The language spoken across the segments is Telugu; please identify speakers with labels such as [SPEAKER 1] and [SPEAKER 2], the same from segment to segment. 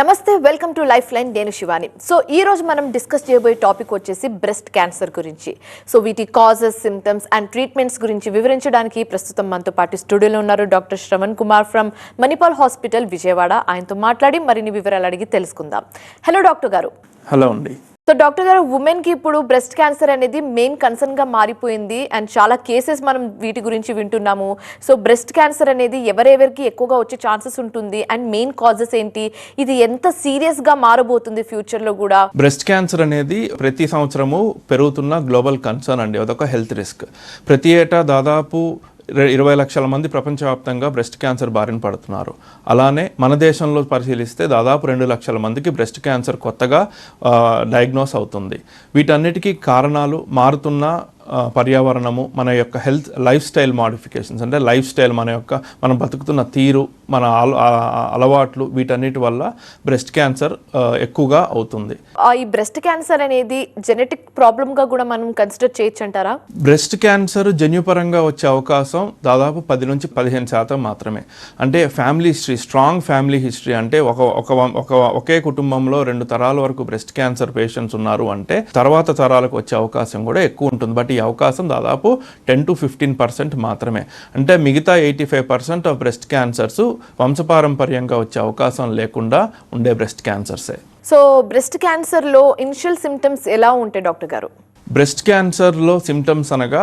[SPEAKER 1] నమస్తే వెల్కమ్ టు లైఫ్ లైన్ నేను శివాని. సో ఈ రోజు మనం డిస్కస్ చేయబోయే టాపిక్ వచ్చేసి బ్రెస్ట్ క్యాన్సర్ గురించి. సో వీటి కాజెస్ సిమ్టమ్స్ అండ్ ట్రీట్మెంట్స్ గురించి వివరించడానికి ప్రస్తుతం మనతో పాటు స్టూడియోలో ఉన్నారు doctor Shravan Kumar from Manipal hospital Vijayawada. ఆయనతో మాట్లాడి మరిన్ని వివరాలు అడిగి తెలుసుకుందాం. హలో డాక్టర్ గారు.
[SPEAKER 2] హలో అండి.
[SPEAKER 1] సో డాక్టర్ గారు ఉమెన్కి ఇప్పుడు బ్రెస్ట్ క్యాన్సర్ అనేది మెయిన్ కన్సర్న్గా మారిపోయింది. అండ్ చాలా కేసెస్ మనం వీటి గురించి వింటున్నాము. సో బ్రెస్ట్ క్యాన్సర్ అనేది ఎవరెవరికి ఎక్కువగా వచ్చే ఛాన్సెస్ ఉంటుంది. అండ్ మెయిన్ కాజెస్ ఏంటి? ఇది ఎంత సీరియస్గా మారబోతుంది ఫ్యూచర్లో కూడా?
[SPEAKER 2] బ్రెస్ట్ క్యాన్సర్ అనేది ప్రతి సంవత్సరము పెరుగుతున్న గ్లోబల్ కన్సర్న్ అండి. అదొక హెల్త్ రిస్క్. ప్రతి ఏటా దాదాపు ఇరవై లక్షల మంది ప్రపంచవ్యాప్తంగా బ్రెస్ట్ క్యాన్సర్ బారిన పడుతున్నారు. అలానే మన దేశంలో పరిశీలిస్తే దాదాపు రెండు లక్షల మందికి బ్రెస్ట్ క్యాన్సర్ కొత్తగా డయాగ్నోస్ అవుతుంది. వీటన్నిటికీ కారణాలు మారుతున్న పర్యావరణము మన యొక్క హెల్త్ లైఫ్ స్టైల్ మాడిఫికేషన్స్ అంటే లైఫ్ స్టైల్ మన యొక్క మనం బతుకుతున్న తీరు మన అలవాట్లు వీటన్నిటి వల్ల బ్రెస్ట్ క్యాన్సర్ ఎక్కువగా అవుతుంది.
[SPEAKER 1] ఆ, ఈ బ్రెస్ట్ క్యాన్సర్ అనేది జెనెటిక్ ప్రాబ్లమ్గా కూడా మనం కన్సిడర్ చేయొచ్చు అంటారా
[SPEAKER 2] బ్రెస్ట్ క్యాన్సర్ జన్యుపరంగా వచ్చే అవకాశం దాదాపు పది నుంచి పదిహేను శాతం మాత్రమే. అంటే family history strong family history అంటే ఒక ఒక ఒక ఒకే కుటుంబంలో రెండు తరాల వరకు బ్రెస్ట్ క్యాన్సర్ పేషెంట్స్ ఉన్నారు అంటే తర్వాత తరాలకు వచ్చే అవకాశం కూడా ఎక్కువ ఉంటుంది. బట్ ఈ అవకాశం దాదాపు టెన్ టు ఫిఫ్టీన్ పర్సెంట్ మాత్రమే. అంటే మిగతా eighty five percent of breast cancers వంశపారంపర్యంగా వచ్చే అవకాశం లేకుండా ఉండే బ్రెస్ట్ క్యాన్సర్సే
[SPEAKER 1] సో బ్రెస్ట్ క్యాన్సర్లో ఇనిషియల్ సిమ్టమ్స్ ఎలా ఉంటాయి డాక్టర్ గారు?
[SPEAKER 2] బ్రెస్ట్ క్యాన్సర్లో సిమ్టమ్స్ అనగా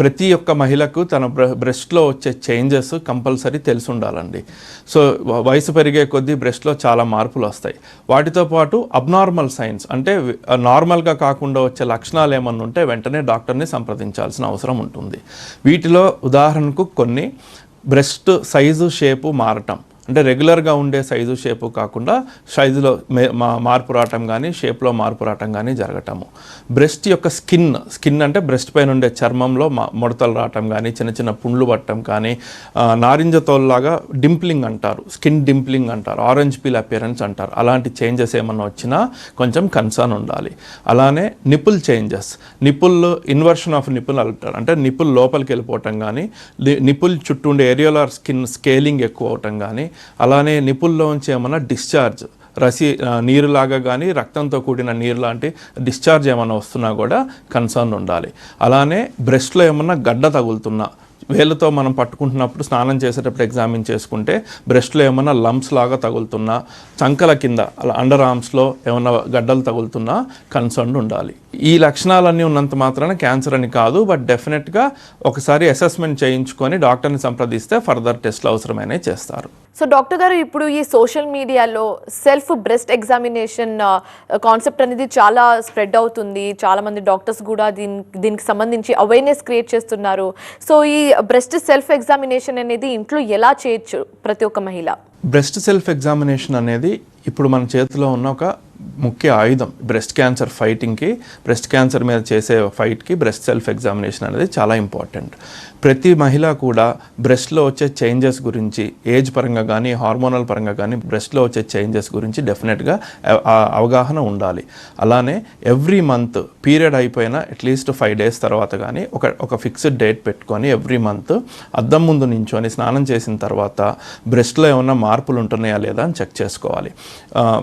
[SPEAKER 2] ప్రతి ఒక్క మహిళకు తన బ్ర బ్రెస్ట్లో వచ్చే చేంజెస్ కంపల్సరీ తెలిసి ఉండాలండి సో వయసు పెరిగే కొద్దీ బ్రెస్ట్లో చాలా మార్పులు వస్తాయి. వాటితో పాటు అబ్నార్మల్ సైన్స్ అంటే నార్మల్గా కాకుండా వచ్చే లక్షణాలు ఏమన్నా ఉంటే వెంటనే డాక్టర్ని సంప్రదించాల్సిన అవసరం ఉంటుంది. వీటిలో ఉదాహరణకు కొన్ని బ్రెస్ట్ సైజు షేపు మారటం. అంటే రెగ్యులర్గా ఉండే సైజు షేపు కాకుండా సైజులో మే- మా- మార్పు రావటం కానీ షేప్లో మార్పు రావటం కానీ జరగటము. బ్రెస్ట్ యొక్క స్కిన్ స్కిన్ అంటే బ్రెస్ట్ పైన ఉండే చర్మంలో మా ముడతలు రావటం కానీ చిన్న చిన్న పుండ్లు పట్టడం కానీ నారింజ తోలులాగా డింప్లింగ్ అంటారు. స్కిన్ డింప్లింగ్ అంటారు. ఆరెంజ్ పీల్ అపియరెన్స్ అంటారు. అలాంటి చేంజెస్ ఏమన్నా వచ్చినా కొంచెం కన్సర్న్ ఉండాలి. అలానే nipple changes. Nipple inversion of nipple అంటారు అంటే నిపుల్ లోపలికి వెళ్ళిపోవటం కానీ నిపుల్ చుట్టూ ఉండే ఏరియోలార్ స్కిన్ స్కేలింగ్ ఎక్కువ అవటం కానీ అలానే నిపుల్లోంచి ఏమన్నా డిశ్చార్జ్ రసి నీరులాగా కానీ రక్తంతో కూడిన నీరు లాంటి డిశ్చార్జ్ ఏమైనా వస్తున్నా కూడా కన్సర్న్ ఉండాలి. అలానే బ్రెస్ట్లో ఏమన్నా గడ్డ తగులుతున్నా వేళ్ళతో మనం పట్టుకుంటున్నప్పుడు స్నానం చేసేటప్పుడు ఎగ్జామిన్ చేసుకుంటే బ్రెస్ట్లో ఏమైనా లంప్స్ లాగా తగులుతున్నా చంకల కింద అలా అండర్ ఆర్మ్స్లో ఏమైనా గడ్డలు తగులుతున్నా కన్సర్న్ ఉండాలి. ఈ లక్షణాలన్నీ ఉన్నంత మాత్రాన క్యాన్సర్ అని కాదు బట్ డెఫినెట్గా ఒకసారి అసెస్మెంట్ చేయించుకొని డాక్టర్ని సంప్రదిస్తే ఫర్దర్ టెస్ట్లు అవసరమైనవి చేస్తారు.
[SPEAKER 1] సో డాక్టర్ గారు ఇప్పుడు ఈ సోషల్ మీడియాలో సెల్ఫ్ బ్రెస్ట్ ఎగ్జామినేషన్ కాన్సెప్ట్ అనేది చాలా స్ప్రెడ్ అవుతుంది. చాలామంది డాక్టర్స్ కూడా దీని దీనికి సంబంధించి అవేర్నెస్ క్రియేట్ చేస్తున్నారు. సో ఈ బ్రెస్ట్ సెల్ఫ్ ఎగ్జామినేషన్ అనేది ఇంట్లో ఎలా చేయొచ్చు ప్రతి ఒక్క మహిళ?
[SPEAKER 2] బ్రెస్ట్ సెల్ఫ్ ఎగ్జామినేషన్ అనేది ఇప్పుడు మన చేతిలో ఉన్న ఒక ముఖ్య ఆయుధం బ్రెస్ట్ క్యాన్సర్ ఫైటింగ్కి బ్రెస్ట్ క్యాన్సర్ మీద చేసే ఫైట్కి బ్రెస్ట్ సెల్ఫ్ ఎగ్జామినేషన్ అనేది చాలా ఇంపార్టెంట్ ప్రతి మహిళ కూడా బ్రెస్ట్లో వచ్చే చేంజెస్ గురించి ఏజ్ పరంగా కానీ హార్మోనల్ పరంగా కానీ బ్రెస్ట్లో వచ్చే చేంజెస్ గురించి డెఫినెట్గా అవగాహన ఉండాలి. అలానే ఎవ్రీ మంత్ పీరియడ్ అయిపోయిన అట్లీస్ట్ ఫైవ్ డేస్ తర్వాత కానీ ఒక ఒక ఫిక్స్డ్ డేట్ పెట్టుకొని ఎవ్రీ మంత్ అద్దం ముందు నించుని స్నానం చేసిన తర్వాత బ్రెస్ట్లో ఏమైనా మార్పులు ఉంటున్నాయా లేదా అని చెక్ చేసుకోవాలి.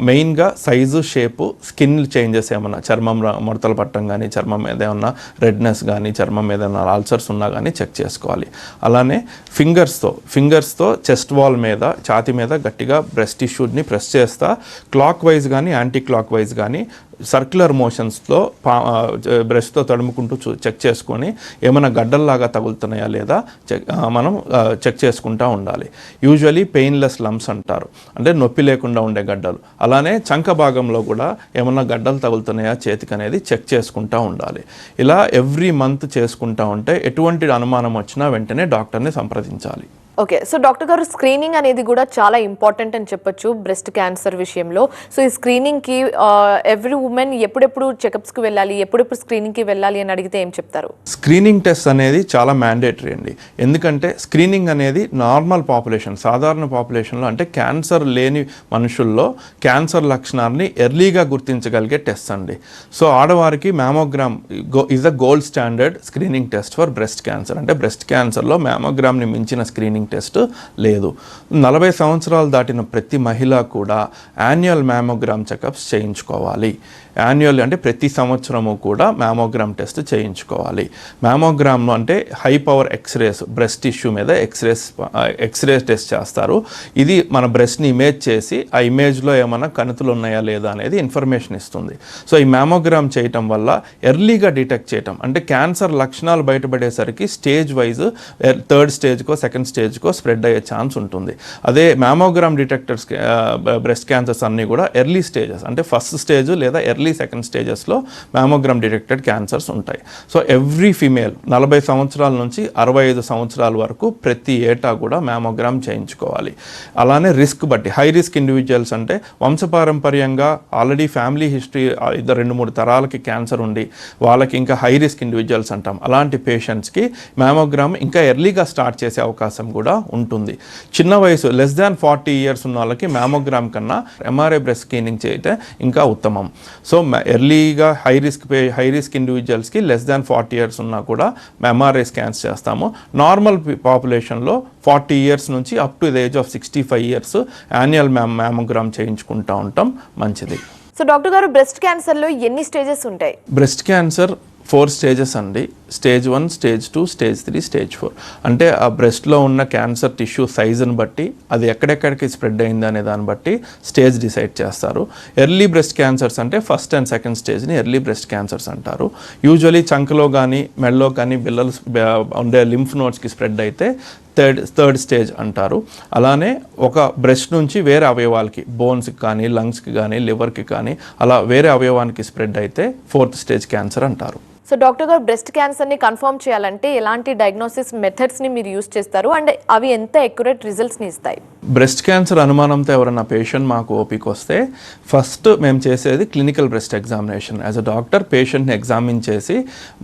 [SPEAKER 2] మెయిన్గా సైజు షేప్ స్కిన్ చేంజెస్ ఏమన్నా? చర్మం ముడతలు పట్టడం కానీ చర్మం మీద ఏమన్నా రెడ్నెస్ కానీ చర్మం మీద ఏమైనా ఆల్సర్స్ ఉన్నా కానీ చెక్ చేసుకోవాలి. అలానే ఫింగర్స్తో ఫింగర్స్తో చెస్ట్ వాల్ మీద ఛాతి మీద గట్టిగా బ్రెస్ట్ టిష్యూని ప్రెస్ చేస్తా. క్లాక్ వైజ్ కానీ యాంటీ క్లాక్ వైజ్ కానీ సర్క్యులర్ మోషన్స్లో పా బ్రష్తో తడుముకుంటూ చూ చెక్ చేసుకొని ఏమైనా గడ్డల్లాగా తగులుతున్నాయా లేదా చెక్ మనం చెక్ చేసుకుంటూ ఉండాలి. యూజువలీ పెయిన్లెస్ లమ్స్ అంటారు. అంటే నొప్పి లేకుండా ఉండే గడ్డలు. అలానే చంక భాగంలో కూడా ఏమైనా గడ్డలు తగులుతున్నాయా చేతికి అనేది చెక్ చేసుకుంటూ ఉండాలి. ఇలా ఎవ్రీ మంత్ చేసుకుంటూ ఉంటే ఎటువంటి అనుమానం వచ్చినా వెంటనే డాక్టర్ని సంప్రదించాలి.
[SPEAKER 1] ఓకే సో డాక్టర్ గారు స్క్రీనింగ్ అనేది కూడా చాలా ఇంపార్టెంట్ అని చెప్పొచ్చు బ్రెస్ట్ క్యాన్సర్ విషయంలో. సో ఈ స్క్రీనింగ్కి ఎవ్రీ ఉమెన్ ఎప్పుడెప్పుడు చెకప్స్కి వెళ్ళాలి ఎప్పుడెప్పుడు స్క్రీనింగ్కి వెళ్ళాలి అని అడిగితే ఏం చెప్తారు?
[SPEAKER 2] స్క్రీనింగ్ టెస్ట్ అనేది చాలా మ్యాండేటరీ అండి. ఎందుకంటే స్క్రీనింగ్ అనేది నార్మల్ పాపులేషన్ సాధారణ పాపులేషన్లో అంటే క్యాన్సర్ లేని మనుషుల్లో క్యాన్సర్ లక్షణాన్ని ఎర్లీగా గుర్తించగలిగే టెస్ట్ అండి. సో ఆడవారికి mammogram is the gold standard screening test for breast cancer అంటే బ్రెస్ట్ క్యాన్సర్లో మ్యామోగ్రామ్ని మించిన స్క్రీనింగ్ స్క్రీనింగ్ టెస్ట్ లేదు. నలభై సంవత్సరాలు దాటిన ప్రతి మహిళ కూడా యాన్యువల్ మ్యామోగ్రామ్ చెకప్స్ చేయించుకోవాలి. యాన్యువల్ అంటే ప్రతి సంవత్సరము కూడా మ్యామోగ్రామ్ టెస్ట్ చేయించుకోవాలి. మ్యామోగ్రామ్లో అంటే high power x-rays breast tissue మీద ఎక్స్రేస్ ఎక్స్రే టెస్ట్ చేస్తారు. ఇది మన బ్రెస్ట్ని ఇమేజ్ చేసి ఆ ఇమేజ్లో ఏమైనా కణుతులు ఉన్నాయా లేదా అనేది ఇన్ఫర్మేషన్ ఇస్తుంది. సో ఈ మ్యామోగ్రామ్ చేయటం వల్ల ఎర్లీగా డిటెక్ట్ చేయటం అంటే క్యాన్సర్ లక్షణాలు బయటపడేసరికి స్టేజ్ వైజ్ థర్డ్ స్టేజ్కో సెకండ్ స్టేజ్కో స్ప్రెడ్ అయ్యే ఛాన్స్ ఉంటుంది. అదే మ్యామోగ్రామ్ డిటెక్టర్స్ బ్రెస్ట్ క్యాన్సర్స్ అన్నీ కూడా ఎర్లీ స్టేజెస్ అంటే ఫస్ట్ స్టేజ్ లేదా ఎర్లీ సెకండ్ స్టేజెస్లో మ్యామోగ్రామ్ డిటెక్టెడ్ క్యాన్సర్స్ ఉంటాయి. సో ఎవ్రీ ఫీమేల్ నలభై సంవత్సరాల నుంచి అరవై ఐదు సంవత్సరాల వరకు ప్రతి ఏటా కూడా మ్యామోగ్రామ్ చేయించుకోవాలి. అలానే రిస్క్ బట్టి హై రిస్క్ ఇండివిజువల్స్ అంటే వంశపారంపర్యంగా ఆల్రెడీ ఫ్యామిలీ హిస్టరీ ఇద్దరు రెండు మూడు తరాలకి క్యాన్సర్ ఉండి వాళ్ళకి ఇంకా హై రిస్క్ ఇండివిజువల్స్ అంటాం. అలాంటి పేషెంట్స్కి మ్యామోగ్రామ్ ఇంకా ఎర్లీగా స్టార్ట్ చేసే అవకాశం కూడా ఉంటుంది. చిన్న వయసు లెస్ దాన్ ఫార్టీ ఇయర్స్ ఉన్న వాళ్ళకి మ్యామోగ్రామ్ కన్నా ఎంఆర్ఐ బ్రెస్ట్ స్క్రీనింగ్ చేయటే ఇంకా ఉత్తమం. సో ఎర్లీగా హై రిస్క్ హై రిస్క్ ఇండివిజువల్స్కి లెస్ దాన్ ఫార్టీ ఇయర్స్ ఉన్నా కూడా ఎంఆర్ఐ స్కాన్స్ చేస్తాము. నార్మల్ పాపులేషన్లో ఫార్టీ ఇయర్స్ నుంచి up to the age of sixty five years annual mam mammogram చేయించుకుంటూ ఉంటాం. మంచిది.
[SPEAKER 1] సో డాక్టర్ గారు బ్రెస్ట్ క్యాన్సర్లో ఎన్ని స్టేజెస్ ఉంటాయి?
[SPEAKER 2] బ్రెస్ట్ క్యాన్సర్ ఫోర్ స్టేజెస్ అండి. Stage one stage two stage three stage four. అంటే ఆ బ్రెస్ట్లో ఉన్న క్యాన్సర్ టిష్యూ సైజుని బట్టి అది ఎక్కడెక్కడికి స్ప్రెడ్ అయింది అనే దాన్ని బట్టి స్టేజ్ డిసైడ్ చేస్తారు. ఎర్లీ బ్రెస్ట్ క్యాన్సర్స్ అంటే ఫస్ట్ అండ్ సెకండ్ స్టేజ్ని ఎర్లీ బ్రెస్ట్ క్యాన్సర్స్ అంటారు. యూజువలీ చంకలో కానీ మెడలో కానీ బిల్లలు ఉండే లింఫ్ నోట్స్కి స్ప్రెడ్ అయితే థర్డ్ థర్డ్ స్టేజ్ అంటారు. అలానే ఒక బ్రెస్ట్ నుంచి వేరే అవయవాలకి బోన్స్కి కానీ లంగ్స్కి కానీ లివర్కి కానీ అలా వేరే అవయవానికి స్ప్రెడ్ అయితే ఫోర్త్ స్టేజ్ క్యాన్సర్ అంటారు.
[SPEAKER 1] సో డాక్టర్ గారు బ్రెస్ట్ క్యాన్సర్ని కన్ఫర్మ్ చేయాలంటే ఎలాంటి డయాగ్నోసిస్ మెథడ్స్ని మీరు యూస్ చేస్తారు? అండ్ అవి ఎంత ఎక్యురేట్ రిజల్ట్స్ని ఇస్తాయి?
[SPEAKER 2] బ్రెస్ట్ క్యాన్సర్ అనుమానంతో ఎవరైనా పేషెంట్ మాకు ఓపిక వస్తే ఫస్ట్ మేము చేసేది clinical breast examination as a doctor పేషెంట్ని ఎగ్జామిన్ చేసి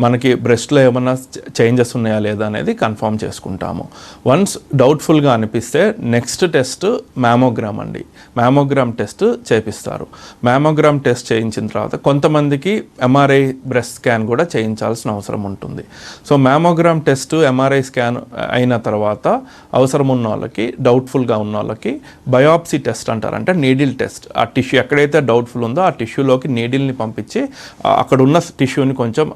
[SPEAKER 2] మనకి బ్రెస్ట్లో ఏమైనా చేంజెస్ ఉన్నాయా లేదా అనేది కన్ఫర్మ్ చేసుకుంటాము. వన్స్ డౌట్ఫుల్గా అనిపిస్తే నెక్స్ట్ టెస్ట్ మ్యామోగ్రామ్ అండి. మ్యామోగ్రామ్ టెస్ట్ చేపిస్తారు. మ్యామోగ్రామ్ టెస్ట్ చేయించిన తర్వాత కొంతమందికి ఎంఆర్ఐ బ్రెస్ట్ స్కాన్ కూడా చేయించాల్సిన అవసరం ఉంటుంది. So mammogram test MRI scan అయిన తర్వాత అవసరం ఉన్న వాళ్ళకి డౌట్ఫుల్గా ఉన్న వాళ్ళకి బయాప్సీ టెస్ట్ అంటారు. అంటే నీడిల్ టెస్ట్. ఆ టిష్యూ ఎక్కడైతే డౌట్ఫుల్ ఉందో ఆ టిష్యూలోకి నీడిల్ని పంపించి అక్కడ ఉన్న టిష్యూని కొంచెం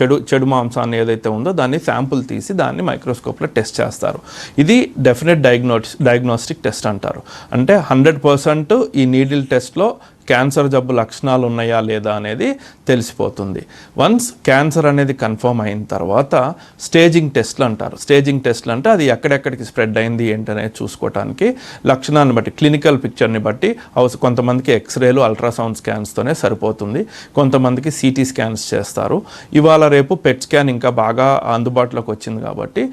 [SPEAKER 2] చెడు చెడు మాంసాన్ని ఏదైతే ఉందో దాన్ని శాంపుల్ తీసి దాన్ని మైక్రోస్కోప్లో టెస్ట్ చేస్తారు. ఇది డెఫినెట్ డయాగ్నోస్ డయాగ్నోస్టిక్ టెస్ట్ అంటారు. అంటే హండ్రెడ్ పర్సెంట్ ఈ నీడిల్ టెస్ట్లో క్యాన్సర్ జబ్బు లక్షణాలు ఉన్నాయా లేదా అనేది తెలిసిపోతుంది. వన్స్ క్యాన్సర్ అనేది కన్ఫర్మ్ అయిన తర్వాత స్టేజింగ్ టెస్ట్లు అంటారు. స్టేజింగ్ టెస్ట్లు అంటే అది ఎక్కడెక్కడికి స్ప్రెడ్ అయింది ఏంటనేది చూసుకోవడానికి లక్షణాన్ని బట్టి క్లినికల్ పిక్చర్ని బట్టి అవస కొంతమందికి ఎక్స్రేలు అల్ట్రాసౌండ్ స్కాన్స్తోనే సరిపోతుంది. కొంతమందికి సిటీ స్కాన్స్ చేస్తారు. ఇవాళ రేపు పెట్ స్కాన్ ఇంకా బాగా అందుబాటులోకి వచ్చింది కాబట్టి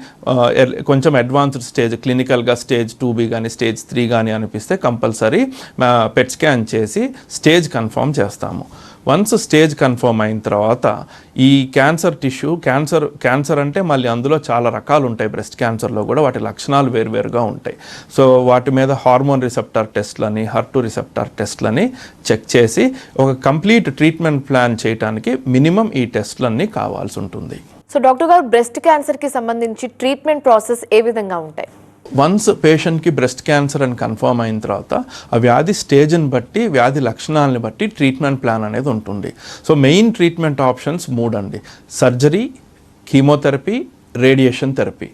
[SPEAKER 2] ఎర్- కొంచెం అడ్వాన్స్డ్ స్టేజ్ క్లినికల్గా స్టేజ్ టూ బి కానీ స్టేజ్ త్రీ కానీ అనిపిస్తే కంపల్సరీ పెట్ స్కాన్ చేసి స్టేజ్ కన్ఫర్మ్ చేస్తాము. వన్స్ స్టేజ్ కన్ఫర్మ్ అయిన తర్వాత ఈ క్యాన్సర్ టిష్యూ క్యాన్సర్ క్యాన్సర్ అంటే మళ్ళీ అందులో చాలా రకాలు ఉంటాయి. బ్రెస్ట్ క్యాన్సర్లో కూడా వాటి లక్షణాలు వేరువేరుగా ఉంటాయి. సో వాటి మీద హార్మోన్ రిసెప్టర్ టెస్ట్లని హర్టు రిసెప్టర్ టెస్ట్లని చెక్ చేసి ఒక కంప్లీట్ ట్రీట్మెంట్ ప్లాన్ చేయడానికి మినిమం ఈ టెస్ట్లన్నీ కావాల్సి ఉంటుంది.
[SPEAKER 1] సో డాక్టర్ గారు బ్రెస్ట్ క్యాన్సర్కి సంబంధించి ట్రీట్మెంట్ ప్రాసెస్ ఏ విధంగా ఉంటాయి?
[SPEAKER 2] వన్స్ పేషెంట్కి బ్రెస్ట్ క్యాన్సర్ అని కన్ఫర్మ్ అయిన తర్వాత ఆ వ్యాధి స్టేజ్ని బట్టి వ్యాధి లక్షణాలని బట్టి ట్రీట్మెంట్ ప్లాన్ అనేది ఉంటుంది. సో మెయిన్ ట్రీట్మెంట్ ఆప్షన్స్ మూడు అండి సర్జరీ కీమోథెరపీ రేడియేషన్ థెరపీ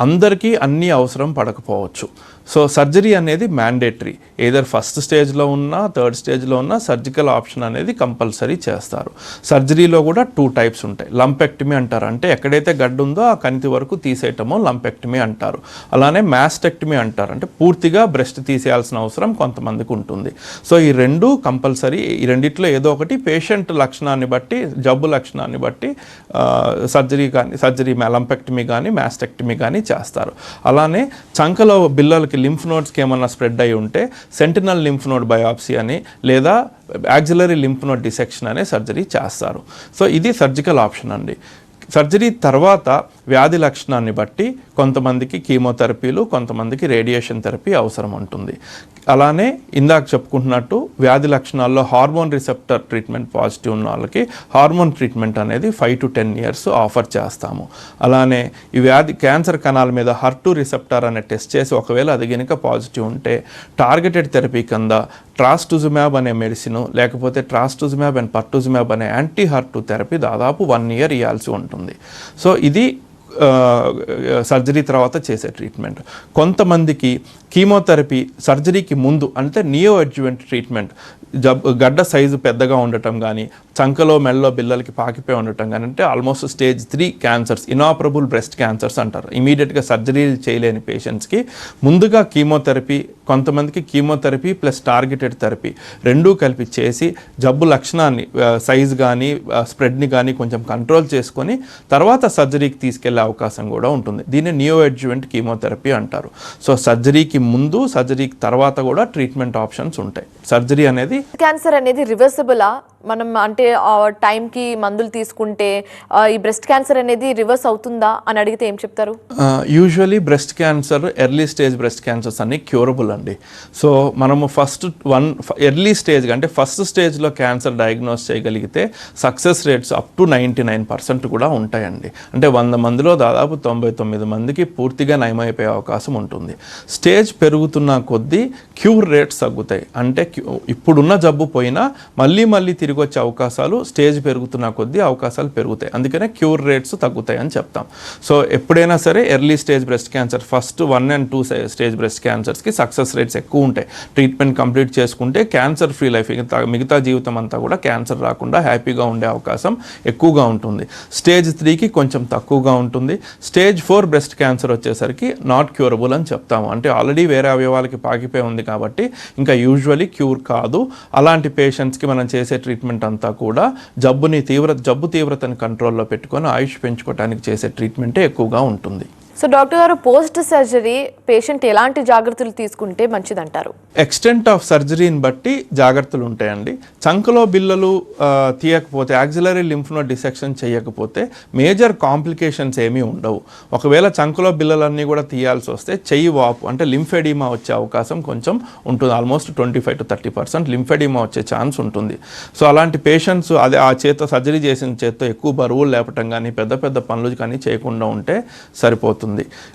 [SPEAKER 2] అందరికీ అన్నీ అవసరం పడకపోవచ్చు. సో సర్జరీ అనేది మ్యాండేటరీ. ఏదర్ ఫస్ట్ స్టేజ్లో ఉన్నా థర్డ్ స్టేజ్లో ఉన్నా సర్జికల్ ఆప్షన్ అనేది కంపల్సరీ చేస్తారు. సర్జరీలో కూడా టూ టైప్స్ ఉంటాయి. లంపెక్టమీ అంటారు. అంటే ఎక్కడైతే గడ్డు ఉందో ఆ కణితి వరకు తీసేయటమో లంపెక్టమీ అంటారు. అలానే మ్యాస్టెక్టమీ అంటారు. అంటే పూర్తిగా బ్రెస్ట్ తీసేయాల్సిన అవసరం కొంతమందికి ఉంటుంది. సో ఈ రెండు కంపల్సరీ ఈ రెండిట్లో ఏదో ఒకటి పేషెంట్ లక్షణాన్ని బట్టి జబ్బు లక్షణాన్ని బట్టి సర్జరీ కానీ సర్జరీ లంపెక్టమీ కానీ మ్యాస్టెక్టమీ కానీ చేస్తారు. అలానే చంకలో బిల్లలు బిల్లలకి లింఫ్ నోడ్స్కి ఏమన్నా స్ప్రెడ్ అయి ఉంటే సెంటినల్ లింఫ్ నోడ్ బయాప్సీ అని లేదా యాక్సిలరీ లింఫ్ నోడ్ డిసెక్షన్ అనే సర్జరీ చేస్తారు. సో ఇది సర్జికల్ ఆప్షన్ అండి. సర్జరీ తర్వాత వ్యాధి లక్షణాన్ని బట్టి కొంతమందికి కీమోథెరపీలు కొంతమందికి రేడియేషన్ థెరపీ అవసరం ఉంటుంది. అలానే ఇందాక చెప్పుకుంటున్నట్టు వ్యాధి లక్షణాల్లో హార్మోన్ రిసెప్టర్ ట్రీట్మెంట్ పాజిటివ్ ఉన్న వాళ్ళకి హార్మోన్ ట్రీట్మెంట్ అనేది five to ten years offer చేస్తాము. అలానే ఈ వ్యాధి క్యాన్సర్ కణాల మీద హర్టు రిసెప్టర్ అనే టెస్ట్ చేసి ఒకవేళ అది గనుక పాజిటివ్ ఉంటే టార్గెటెడ్ థెరపీ కింద ట్రాస్టుజుమ్యాబ్ అనే మెడిసిన్ లేకపోతే ట్రాస్టుజుమ్యాబ్ అండ్ పర్టుజుమ్యాబ్ అనే యాంటీ హర్టు థెరపీ దాదాపు వన్ ఇయర్ ఇవ్వాల్సి ఉంటుంది. సో ఇది సర్జరీ తర్వాత చేసే ట్రీట్మెంట్. కొంతమందికి కీమోథెరపీ సర్జరీకి ముందు అంటే నియో అడ్జువెంట్ ట్రీట్మెంట్. జబ్ గడ్డ సైజు పెద్దగా ఉండటం కానీ చంకలో మెల్లో బిల్లలకి పాకిపోయి ఉండటం కానీ అంటే almost stage three cancers inoperable breast cancers అంటారు. ఇమీడియట్గా సర్జరీలు చేయలేని పేషెంట్స్కి ముందుగా కీమోథెరపీ కొంతమందికి కీమోథెరపీ ప్లస్ టార్గెటెడ్ థెరపీ రెండూ కలిపి చేసి జబ్బు లక్షణాన్ని సైజ్ కానీ స్ప్రెడ్ని కానీ కొంచెం కంట్రోల్ చేసుకొని తర్వాత సర్జరీకి తీసుకెళ్ళే అవకాశం కూడా ఉంటుంది. దీన్ని నియో అడ్జువెంట్ కీమోథెరపీ అంటారు. సో సర్జరీకి ముందు సర్జరీకి తర్వాత కూడా ట్రీట్మెంట్ ఆప్షన్స్ ఉంటాయి. సర్జరీ అనేది
[SPEAKER 1] క్యాన్సర్ అనేది రివర్సబులా మనం అంటే ఆ టైంకి మందులు తీసుకుంటే ఈ బ్రెస్ట్ క్యాన్సర్ అనేది రివర్స్ అవుతుందా అని అడిగితే ఏం చెప్తారు?
[SPEAKER 2] Usually breast cancer early stage breast cancers అన్ని క్యూరబుల్ అండి. సో మనము ఫస్ట్ వన్ ఎర్లీ స్టేజ్ అంటే ఫస్ట్ స్టేజ్లో క్యాన్సర్ డయాగ్నోస్ చేయగలిగితే success rates up to ninety nine percent కూడా ఉంటాయండి. అంటే వంద మందిలో దాదాపు తొంభై తొమ్మిది మందికి పూర్తిగా నయమైపోయే అవకాశం ఉంటుంది. స్టేజ్ పెరుగుతున్న కొద్దీ క్యూర్ రేట్స్ తగ్గుతాయి. అంటే క్యూ- ఇప్పుడున్న జబ్బు పోయినా మళ్ళీ మళ్ళీ తిరిగి వచ్చే అవకాశాలు స్టేజ్ పెరుగుతున్న కొద్దీ అవకాశాలు పెరుగుతాయి. అందుకనే క్యూర్ రేట్స్ తగ్గుతాయి అని చెప్తాం. సో ఎప్పుడైనా సరే early stage breast cancer first one and two stage breast క్యాన్సర్స్కి success rates ఎక్కువ ఉంటాయి. ట్రీట్మెంట్ కంప్లీట్ చేసుకుంటే క్యాన్సర్ ఫ్రీ లైఫ్ మిగతా జీవితం అంతా కూడా క్యాన్సర్ రాకుండా హ్యాపీగా ఉండే అవకాశం ఎక్కువగా ఉంటుంది. స్టేజ్ త్రీకి కొంచెం తక్కువగా ఉంటుంది. స్టేజ్ ఫోర్ బ్రెస్ట్ క్యాన్సర్ వచ్చేసరికి నాట్ క్యూరబుల్ అని చెప్తాము. అంటే ఆల్రెడీ వేరే అవయవాలకి పాకిపోయి ఉంది కాబట్టి ఇంకా యూజువలీ క్యూర్ కాదు. అలాంటి పేషెంట్స్కి మనం చేసే ట్రీట్మెంట్ ట్రీట్మెంట్ అంతా కూడా జబ్బుని తీవ్ర జబ్బు తీవ్రతని కంట్రోల్లో పెట్టుకొని ఆయుష్ పెంచుకోవడానికి చేసే ట్రీట్మెంటే ఎక్కువగా ఉంటుంది.
[SPEAKER 1] సో డాక్టర్ గారు పోస్ట్ సర్జరీ పేషెంట్ ఎలాంటి జాగ్రత్తలు తీసుకుంటే మంచిదంటారు?
[SPEAKER 2] ఎక్స్టెంట్ ఆఫ్ సర్జరీని బట్టి జాగ్రత్తలు ఉంటాయండి. చంకలో బిల్లలు తీయకపోతే యాక్సిలరీ లింఫ్నో డిసెక్షన్ చేయకపోతే మేజర్ కాంప్లికేషన్స్ ఏమీ ఉండవు. ఒకవేళ చంకలో బిల్లలన్నీ కూడా తీయాల్సి వస్తే చెయ్యి వాపు అంటే లింఫెడీమా వచ్చే అవకాశం కొంచెం ఉంటుంది. Almost twenty five to thirty percent lymphoedema వచ్చే ఛాన్స్ ఉంటుంది. సో అలాంటి పేషెంట్స్ అదే ఆ చేత సర్జరీ చేసిన చేత్తో ఎక్కువ బరువులు లేపటం కానీ పెద్ద పెద్ద పనులు కానీ చేయకుండా ఉంటే సరిపోతుంది.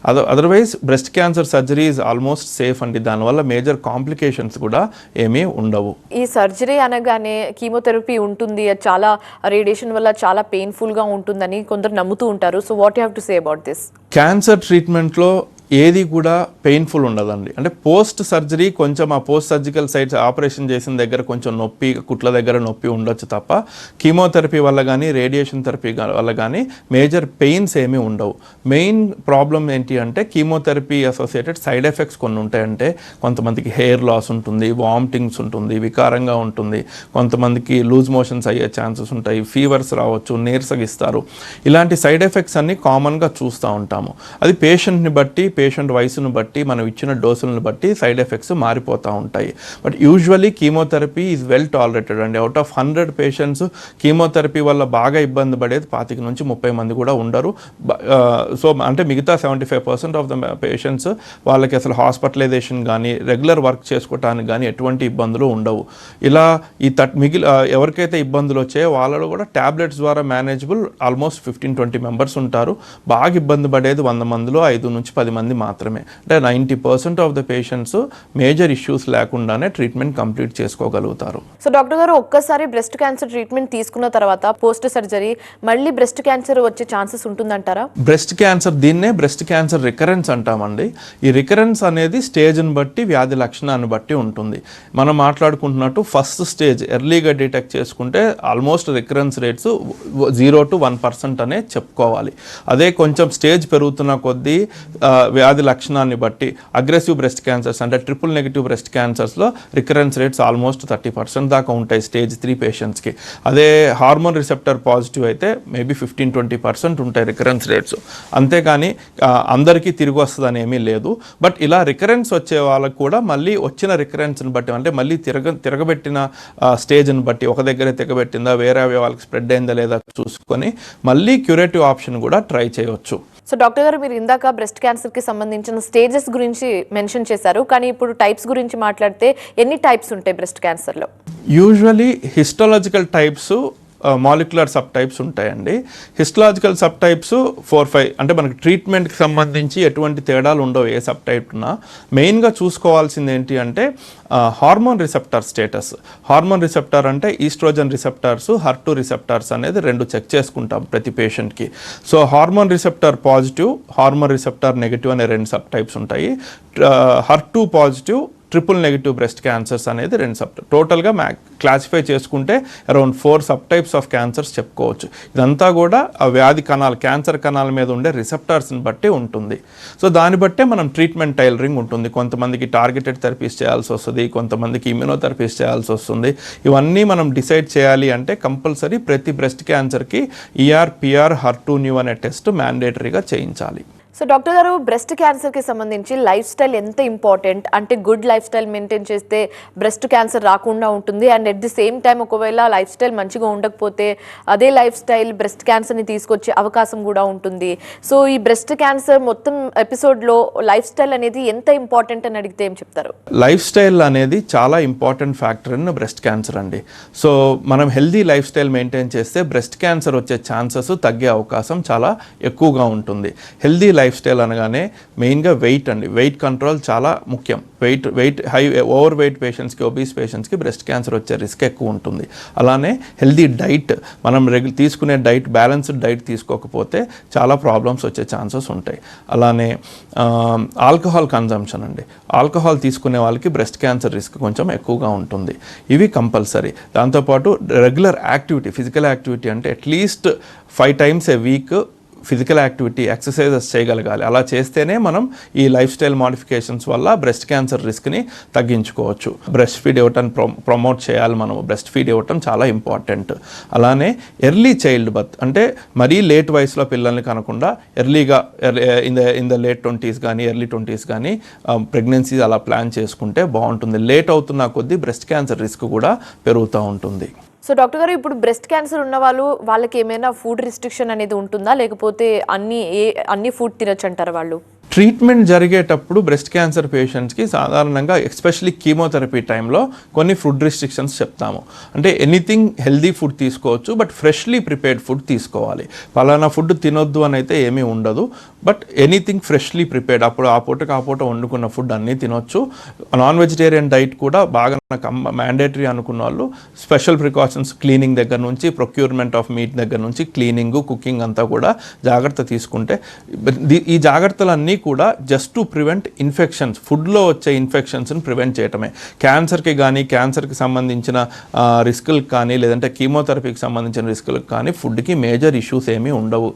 [SPEAKER 2] అద otherwise breast cancer surgery is almost safe అండి. దానివల్ల మేజర్ కాంప్లికేషన్స్ కూడా ఏమీ ఉండవు.
[SPEAKER 1] ఈ సర్జరీ అనగానే కీమోథెరపీ ఉంటుంది. చాలా రేడియేషన్ వల్ల చాలా పెయిన్ఫుల్గా ఉంటుందని కొందరు నమ్ముతూ ఉంటారు. So what you have to say about this
[SPEAKER 2] cancer ట్రీట్మెంట్లో ఏది కూడా పెయిన్ఫుల్ ఉండదండి. అంటే పోస్ట్ సర్జరీ కొంచెం ఆ పోస్ట్ సర్జికల్ సైట్స్ ఆపరేషన్ చేసిన దగ్గర కొంచెం నొప్పి కుట్ల దగ్గర నొప్పి ఉండొచ్చు తప్ప కీమోథెరపీ వల్ల కానీ రేడియేషన్ థెరపీ వల్ల కానీ మేజర్ పెయిన్స్ ఏమీ ఉండవు. మెయిన్ ప్రాబ్లం ఏంటి అంటే కీమోథెరపీ అసోసియేటెడ్ సైడ్ ఎఫెక్ట్స్ కొన్ని ఉంటాయంటే కొంతమందికి హెయిర్ లాస్ ఉంటుంది వామిటింగ్స్ ఉంటుంది వికారంగా ఉంటుంది కొంతమందికి లూజ్ మోషన్స్ అయ్యే ఛాన్సెస్ ఉంటాయి ఫీవర్స్ రావచ్చు నీరసగిస్తారు. ఇలాంటి సైడ్ ఎఫెక్ట్స్ అన్ని కామన్గా చూస్తూ ఉంటాము. అది పేషెంట్ని బట్టి పేషెంట్ వయసును బట్టి మనం ఇచ్చిన డోసులను బట్టి సైడ్ ఎఫెక్ట్స్ మారిపోతూ ఉంటాయి. But usually chemotherapy is well tolerated అండి. Out of hundred patients chemotherapy వల్ల బాగా ఇబ్బంది పడేది పాతిక నుంచి ముప్పై మంది కూడా ఉండరు. సో uh, అంటే మిగతా seventy five percent of the patients వాళ్ళకి అసలు హాస్పిటలైజేషన్ కానీ రెగ్యులర్ వర్క్ చేసుకోవటానికి కానీ ఎటువంటి ఇబ్బందులు ఉండవు. ఇలా ఈ తట్ మిగిలి uh, ఎవరికైతే ఇబ్బందులు వచ్చాయో వాళ్ళలో కూడా ట్యాబ్లెట్స్ ద్వారా manageable almost fifteen twenty members ఉంటారు. బాగా ఇబ్బంది పడేది వంద మందిలో ఐదు నుంచి పది మంది మాత్రమే. అంటే ninety percent of the patients major issues లేకుండానే ట్రీట్మెంట్ కంప్లీట్ చేసుకోగలుగుతారు.
[SPEAKER 1] సో డాక్టర్ గారు ఒక్కసారి బ్రెస్ట్ క్యాన్సర్ ట్రీట్మెంట్ తీసుకున్న తర్వాత పోస్ట్ సర్జరీ మళ్ళీ బ్రెస్ట్ క్యాన్సర్ వచ్చే ఛాన్సెస్ ఉంటుందంటారా?
[SPEAKER 2] బ్రెస్ట్ క్యాన్సర్ దీన్నే బ్రెస్ట్ క్యాన్సర్ రికరెన్స్ అంటామండి. ఈ రికరెన్స్ అనేది స్టేజ్ని బట్టి వ్యాధి లక్షణాన్ని బట్టి ఉంటుంది. మనం మాట్లాడుకుంటున్నట్టు ఫస్ట్ స్టేజ్ ఎర్లీగా డిటెక్ట్ చేసుకుంటే almost recurrence rates zero to one percent అనే చెప్పుకోవాలి. అదే కొంచెం స్టేజ్ పెరుగుతున్న కొద్దీ వ్యాధి లక్షణాన్ని బట్టి అగ్రెసివ్ బ్రెస్ట్ క్యాన్సర్స్ అంటే triple negative breast క్యాన్సర్స్లో recurrence rates almost thirty percent దాకా ఉంటాయి స్టేజ్ త్రీ పేషెంట్స్కి. అదే హార్మోన్ రిసెప్టర్ పాజిటివ్ అయితే మేబీ ఫిఫ్టీన్ ట్వంటీ పర్సెంట్ ఉంటాయి రికరెన్స్ రేట్స్. అంతేకాని అందరికీ తిరిగి వస్తుందని ఏమీ లేదు. బట్ ఇలా రికరెన్స్ వచ్చే వాళ్ళకు కూడా మళ్ళీ వచ్చిన రికరెన్స్ని బట్టి అంటే మళ్ళీ తిరగ తిరగబెట్టిన స్టేజ్ని బట్టి ఒక దగ్గరే తిరగబెట్టిందా వేరే వాళ్ళకి స్ప్రెడ్ అయిందా లేదా చూసుకొని మళ్ళీ క్యూరేటివ్ ఆప్షన్ కూడా ట్రై చేయవచ్చు
[SPEAKER 1] సో డాక్టర్ గారు మీరు ఇందాక బ్రెస్ట్ క్యాన్సర్కి సంబంధించిన స్టేజెస్ గురించి మెన్షన్ చేశారు. కానీ ఇప్పుడు టైప్స్ గురించి మాట్లాడితే ఎన్ని టైప్స్ ఉంటాయి breast క్యాన్సర్లో?
[SPEAKER 2] Usually histological types molecular subtypes ఉంటాయండి. Histological sub types four five అంటే మనకి ట్రీట్మెంట్కి సంబంధించి ఎటువంటి తేడాలు ఉండవు ఏ సబ్ టైప్ ఉన్నా మెయిన్గా చూసుకోవాల్సింది ఏంటి అంటే hormone receptor status hormone receptor అంటే oestrogen receptors her two receptors అనేది రెండు చెక్ చేసుకుంటాం ప్రతి పేషెంట్కి so hormone receptor positive hormone receptor negative అనే రెండు సబ్ టైప్స్ ఉంటాయి her two positive triple negative breast cancers అనేది రెండు సబ్ టోటల్గా మ్యా క్లాసిఫై చేసుకుంటే around four subtypes of cancers చెప్పుకోవచ్చు. ఇదంతా కూడా ఆ వ్యాధి కణాలు క్యాన్సర్ కణాల మీద ఉండే రిసెప్టార్స్ని బట్టి ఉంటుంది. సో దాన్ని బట్టే మనం ట్రీట్మెంట్ టైలరింగ్ ఉంటుంది. కొంతమందికి టార్గెటెడ్ థెరపీస్ చేయాల్సి వస్తుంది కొంతమందికి ఇమ్యూనోథెరపీస్ చేయాల్సి వస్తుంది. ఇవన్నీ మనం డిసైడ్ చేయాలి అంటే కంపల్సరీ ప్రతి బ్రెస్ట్ క్యాన్సర్కి ఈఆర్ పిఆర్ హర్ న్యూ అనే టెస్ట్ మ్యాండేటరీగా చేయించాలి.
[SPEAKER 1] సో డాక్టర్ గారు బ్రెస్ట్ క్యాన్సర్కి సంబంధించి లైఫ్ స్టైల్ ఎంత ఇంపార్టెంట్? అంటే గుడ్ లైఫ్ స్టైల్ మెయింటైన్ చేస్తే బ్రెస్ట్ క్యాన్సర్ రాకుండా ఉంటుంది. And at the same time ఒకవేళ లైఫ్ స్టైల్ మంచిగా ఉండకపోతే అదే లైఫ్ స్టైల్ బ్రెస్ట్ క్యాన్సర్ని తీసుకొచ్చే అవకాశం కూడా ఉంటుంది. సో ఈ బ్రెస్ట్ క్యాన్సర్ మొత్తం ఎపిసోడ్లో లైఫ్ స్టైల్ అనేది ఎంత ఇంపార్టెంట్ అని అడిగితే ఏం చెప్తారు?
[SPEAKER 2] లైఫ్ స్టైల్ అనేది చాలా important factor in breast cancer అండి. సో మనం హెల్దీ లైఫ్ స్టైల్ మెయింటైన్ చేస్తే బ్రెస్ట్ క్యాన్సర్ వచ్చే ఛాన్సెస్ తగ్గే అవకాశం చాలా ఎక్కువగా ఉంటుంది. హెల్దీ లైఫ్ లైఫ్ స్టైల్ అనగానే మెయిన్గా వెయిట్ అండి. వెయిట్ కంట్రోల్ చాలా ముఖ్యం. Weight weight high over weight పేషెంట్స్కి ఒబీస్ పేషెంట్స్కి బ్రెస్ట్ క్యాన్సర్ వచ్చే రిస్క్ ఎక్కువ ఉంటుంది. అలానే హెల్దీ డైట్ మనం రెగ్యు తీసుకునే డైట్ బ్యాలెన్స్డ్ డైట్ తీసుకోకపోతే చాలా ప్రాబ్లమ్స్ వచ్చే ఛాన్సెస్ ఉంటాయి. అలానే ఆల్కహాల్ కన్జంప్షన్ అండి. ఆల్కహాల్ తీసుకునే వాళ్ళకి బ్రెస్ట్ క్యాన్సర్ రిస్క్ కొంచెం ఎక్కువగా ఉంటుంది. ఇవి కంపల్సరీ. దాంతోపాటు రెగ్యులర్ యాక్టివిటీ ఫిజికల్ యాక్టివిటీ అంటే at least five times a week physical activity exercises చేయగలగాలి. అలా చేస్తేనే మనం ఈ లైఫ్ స్టైల్ మాడిఫికేషన్స్ వల్ల బ్రెస్ట్ క్యాన్సర్ రిస్క్ని తగ్గించుకోవచ్చు. బ్రెస్ట్ ఫీడ్ ఇవ్వటం ప్రమోట్ చేయాలి మనం. బ్రెస్ట్ ఫీడ్ ఇవ్వటం చాలా ఇంపార్టెంట్. అలానే ఎర్లీ చైల్డ్ బర్త్ అంటే మరీ లేట్ వయసులో పిల్లల్ని కనకుండా ఎర్లీగా in the in the late twenties కానీ ఎర్లీ ట్వంటీస్ కానీ ప్రెగ్నెన్సీ అలా ప్లాన్ చేసుకుంటే బాగుంటుంది. లేట్ అవుతున్న కొద్దీ బ్రెస్ట్ క్యాన్సర్ రిస్క్ కూడా పెరుగుతూ ఉంటుంది.
[SPEAKER 1] సో డాక్టర్ గారు ఇప్పుడు బ్రెస్ట్ క్యాన్సర్ ఉన్న వాళ్ళు వాళ్ళకి ఏమైనా ఫుడ్ రిస్ట్రిక్షన్ అనేది ఉంటుందా? లేకపోతే అన్ని ఏ అన్ని ఫుడ్ తినొచ్చు అంటారు వాళ్ళు?
[SPEAKER 2] ట్రీట్మెంట్ జరిగేటప్పుడు బ్రెస్ట్ క్యాన్సర్ పేషెంట్స్కి సాధారణంగా ఎస్పెషలీ కీమోథెరపీ టైంలో కొన్ని ఫుడ్ రిస్ట్రిక్షన్స్ చెప్తాము. అంటే ఎనీథింగ్ హెల్దీ ఫుడ్ తీసుకోవచ్చు బట్ ఫ్రెష్లీ ప్రిపేర్డ్ ఫుడ్ తీసుకోవాలి. పలానా ఫుడ్ తినొద్దు అని అయితే ఏమీ ఉండదు బట్ ఎనీథింగ్ ఫ్రెష్లీ ప్రిపేర్డ్ అప్పుడు ఆ పూటకి ఆ పూట వండుకున్న ఫుడ్ అన్నీ తినొచ్చు. నాన్ వెజిటేరియన్ డైట్ కూడా బాగా మ్యాండేటరీ అనుకున్న వాళ్ళు స్పెషల్ ప్రికాషన్స్ క్లీనింగ్ దగ్గర నుంచి ప్రొక్యూర్మెంట్ ఆఫ్ మీట్ దగ్గర నుంచి క్లీనింగ్ కుకింగ్ అంతా కూడా జాగ్రత్త తీసుకుంటే ఈ జాగ్రత్తలన్నీ కూడా జస్ట్ టు ప్రివెంట్ ఇన్ఫెక్షన్స్ ఫుడ్లో వచ్చే ఇన్ఫెక్షన్స్ని ప్రివెంట్ చేయటమే. క్యాన్సర్కి కానీ క్యాన్సర్కి సంబంధించిన రిస్కులకు కానీ లేదంటే కీమోథెరపీకి సంబంధించిన రిస్కులకు కానీ ఫుడ్కి మేజర్ ఇష్యూస్ ఏమీ ఉండవు.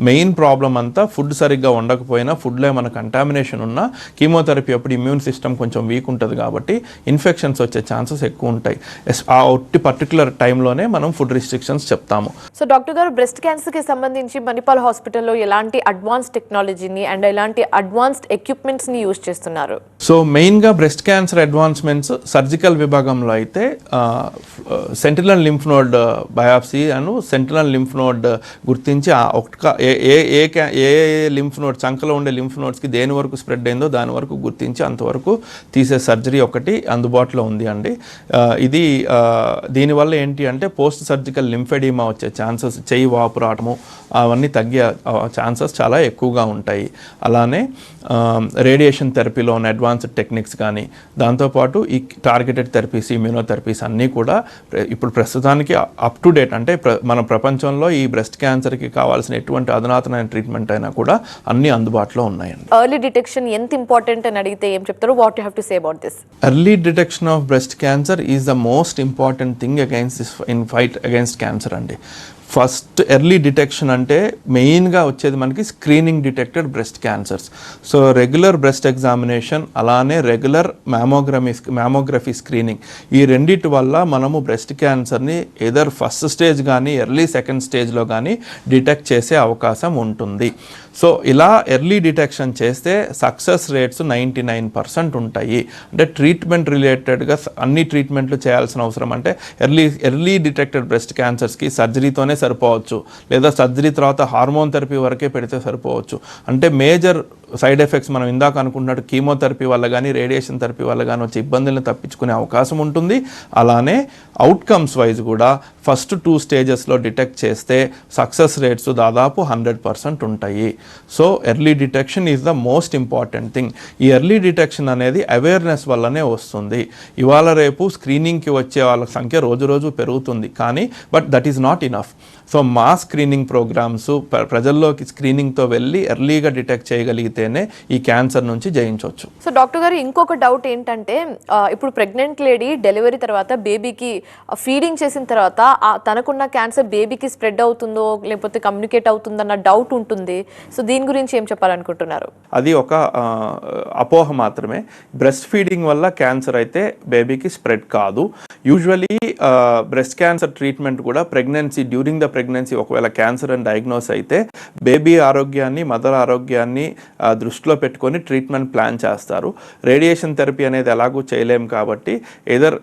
[SPEAKER 2] మెయిన్ ప్రాబ్లం అంతా ఫుడ్ సరిగ్గా ఉండకపోయినా ఫుడ్లో ఏమైనా కంటామినేషన్ ఉన్నా కీమోథెరపీ అప్పుడు ఇమ్యూన్ సిస్టమ్ కొంచెం వీక్ ఉంటుంది కాబట్టి ఇన్ఫెక్షన్స్ వచ్చే ఛాన్సెస్ ఎక్కువ ఉంటాయి. ఎస్- ఆ ఒట్టి పర్టికులర్ టైంలోనే మనం ఫుడ్ రిస్ట్రిక్షన్స్ చెప్తాము.
[SPEAKER 1] సో డాక్టర్ గారు బ్రెస్ట్ క్యాన్సర్కి సంబంధించి మణిపాల్ హాస్పిటల్లో ఎలాంటి అడ్వాన్స్ టెక్నాలజీని అండ్ ఎలాంటి అడ్వాన్స్డ్ ఎక్విప్మెంట్స్ని యూజ్ చేస్తున్నారు.
[SPEAKER 2] సో మెయిన్గా బ్రెస్ట్ క్యాన్సర్ అడ్వాన్స్మెంట్స్ సర్జికల్ విభాగంలో అయితే సెంట్రల్ లింఫ్ నోడ్ బయాప్సీ అను సెంట్రల్ లింఫ్ నోడ్ గుర్తించి ఏ ఏ ఏ లింఫ్ నోడ్ చంకలో ఉండే లింఫ్ నోడ్స్కి దేని వరకు స్ప్రెడ్ అయిందో దాని వరకు గుర్తించి అంతవరకు తీసే సర్జరీ ఒకటి అందుబాటులో ఉంది అండి. ఇది దీనివల్ల ఏంటి అంటే పోస్ట్ సర్జికల్ లింఫెడిమా వచ్చే ఛాన్సెస్ చెయ్యి వాపు రావటము అవన్నీ తగ్గే ఛాన్సెస్ చాలా ఎక్కువగా ఉంటాయి. అలానే రేడియేషన్ థెరపీలో ఉన్న అడ్వాన్స్డ్ టెక్నిక్స్ కానీ దాంతోపాటు ఈ టార్గెటెడ్ థెరపీస్ ఇమ్యూనోథెరపీస్ అన్నీ కూడా ఇప్పుడు ప్రస్తుతానికి అప్ టు డేట్ అంటే మన ప్రపంచంలో ఈ బ్రెస్ట్ క్యాన్సర్కి కావాల్సిన ఎటువంటి అధునాతనమైన ట్రీట్మెంట్ అయినా కూడా అన్నీ అందుబాటులో ఉన్నాయండి.
[SPEAKER 1] ఎర్లీ డిటెక్షన్ ఎంత ఇంపార్టెంట్ అని అడిగితే ఏం చెప్తారు? What you have to say about this
[SPEAKER 2] early detection of breast cancer is the most important thing against this in fight against cancer అండి. ఫస్ట్ ఎర్లీ డిటెక్షన్ అంటే మెయిన్గా వచ్చేది మనకి screening detected breast cancers. So regular breast examination అలానే రెగ్యులర్ మ్యామోగ్రమీ మ్యామోగ్రఫీ స్క్రీనింగ్. ఈ రెండిటి వల్ల మనము బ్రెస్ట్ క్యాన్సర్ని ఏదర్ ఫస్ట్ స్టేజ్ కానీ ఎర్లీ సెకండ్ స్టేజ్లో కానీ డిటెక్ట్ చేసే అవకాశం ఉంటుంది. సో ఇలా ఎర్లీ డిటెక్షన్ చేస్తే success rates ninety nine percent ఉంటాయి. అంటే ట్రీట్మెంట్ రిలేటెడ్గా అన్ని ట్రీట్మెంట్లు చేయాల్సిన అవసరం అంటే ఎర్లీ ఎర్లీ డిటెక్టెడ్ బ్రెస్ట్ క్యాన్సర్స్కి సర్జరీతోనే సరిపోవచ్చు. లేదా సర్జరీ తర్వాత హార్మోన్ థెరపీ వరకే పెడితే సరిపోవచ్చు. అంటే మేజర్ సైడ్ ఎఫెక్ట్స్ మనం ఇందాక అనుకున్నట్టు కీమోథెరపీ వల్ల కానీ రేడియేషన్ థెరపీ వల్ల కానీ వచ్చే ఇబ్బందులను తప్పించుకునే అవకాశం ఉంటుంది. అలానే అవుట్కమ్స్ వైజ్ కూడా ఫస్ట్ టూ స్టేజెస్లో డిటెక్ట్ చేస్తే సక్సెస్ రేట్స్ దాదాపు హండ్రెడ్ పర్సెంట్ ఉంటాయి. So early detection is the most important thing. ఈ ఎర్లీ డిటెక్షన్ అనేది అవేర్నెస్ వల్లనే వస్తుంది. ఇవాళ రేపు స్క్రీనింగ్కి వచ్చే వాళ్ళ సంఖ్య రోజు రోజు పెరుగుతుంది. కానీ but that is not enough. So మా స్క్రీనింగ్ ప్రోగ్రామ్స్ ప్రజల్లోకి స్క్రీనింగ్తో వెళ్ళి ఎర్లీగా డిటెక్ట్ చేయగలిగితేనే ఈ క్యాన్సర్ నుంచి జయించవచ్చు
[SPEAKER 1] సో డాక్టర్ గారు ఇంకొక డౌట్ ఏంటంటే ఇప్పుడు ప్రెగ్నెంట్ లేడీ డెలివరీ తర్వాత బేబీకి ఫీడింగ్ చేసిన తర్వాత తనకున్న క్యాన్సర్ బేబీకి స్ప్రెడ్ అవుతుందో లేకపోతే కమ్యూనికేట్ అవుతుందన్న డౌట్ ఉంటుంది. సో దీని గురించి ఏం చెప్పాలనుకుంటున్నారు?
[SPEAKER 2] అది ఒక అపోహ మాత్రమే. బ్రెస్ట్ ఫీడింగ్ వల్ల క్యాన్సర్ అయితే బేబీకి స్ప్రెడ్ కాదు. యూజువలీ బ్రెస్ట్ క్యాన్సర్ ట్రీట్మెంట్ కూడా ప్రెగ్నెన్సీ డ్యూరింగ్ ద ప్రెగ్నెన్సీ ఒకవేళ క్యాన్సర్ అని డయాగ్నోస్ అయితే బేబీ ఆరోగ్యాన్ని మదర్ ఆరోగ్యాన్ని దృష్టిలో పెట్టుకొని ట్రీట్మెంట్ ప్లాన్ చేస్తారు. రేడియేషన్ థెరపీ అనేది ఎలాగూ చేయలేము కాబట్టి either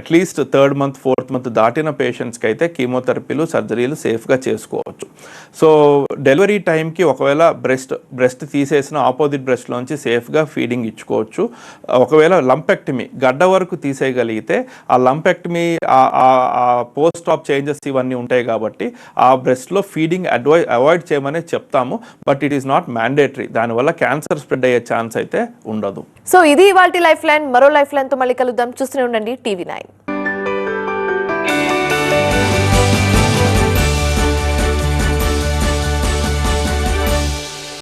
[SPEAKER 2] at least third month fourth month దాటిన పేషెంట్స్ పేషెంట్స్కి అయితే కీమోథెరపీలు సర్జరీలు సేఫ్గా చేసుకోవచ్చు. సో డెలివరీ టైంకి ఒకవేళ బ్రెస్ట్ బ్రెస్ట్ తీసేసిన ఆపోజిట్ బ్రెస్ట్లోంచి సేఫ్గా ఫీడింగ్ ఇచ్చుకోవచ్చు. ఒకవేళ లంపెక్టమీ గడ్డ వరకు తీసేయగలిగితే ఆ లంపెక్టమీ ఆ పోస్ట్ ఆఫ్ చేంజెస్ ఇవన్నీ ఉంటాయి కాబట్టి ఆ బ్రెస్ట్లో ఫీడింగ్ అడ్వై అవాయిడ్ చేయమని చెప్తాము. But it is not mandatory. దానివల్ల క్యాన్సర్ స్ప్రెడ్ అయ్యే ఛాన్స్ అయితే ఉండదు.
[SPEAKER 1] సో ఇది ఇవాళ లైఫ్ లైన్. మరో లైఫ్ లైన్తో మళ్ళీ కలుద్దాం. చూస్తూనే ఉండండి టీవీ నైన్.